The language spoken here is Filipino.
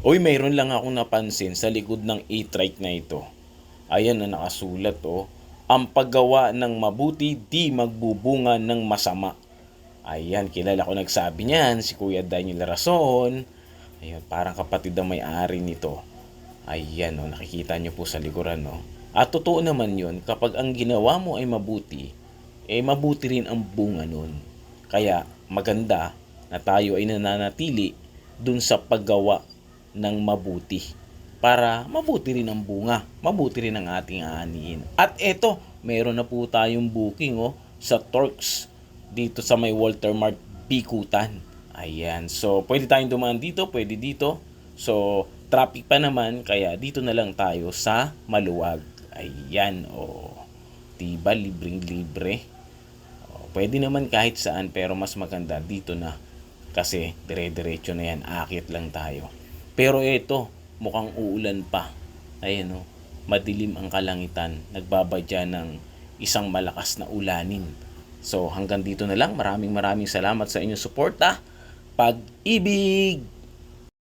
Uy, mayroon lang akong napansin sa likod ng e-trike na ito. Ayan na nakasulat oh. Ang paggawa ng mabuti di magbubunga ng masama. Ayan, kilala ko nagsabi niyan, si Kuya Daniel Rason. Ayun, parang kapatid ang may-ari nito. Ayan, oh, nakikita niyo po sa likuran, no? At totoo naman yun, kapag ang ginawa mo ay mabuti, eh mabuti rin ang bunga nun. Kaya maganda na tayo ay nananatili dun sa paggawa ng mabuti para mabuti rin ang bunga, mabuti rin ang ating aanihin. At eto, meron na po tayong booking oh, sa Torx dito sa may Walter Mart Bikutan. Ayan, so pwede tayong dumaan dito, pwede dito. So, traffic pa naman, kaya dito na lang tayo sa Maluwag. Ayan, oh. Diba, libreng-libre. Oh, pwede naman kahit saan, pero mas maganda dito na. Kasi dire-diretso na yan, akit lang tayo. Pero ito, mukhang uulan pa. Ayan oh, madilim ang kalangitan. Nagbabadya ng isang malakas na ulanin. So hanggang dito na lang. Maraming maraming salamat sa inyong suporta. Pag-ibig!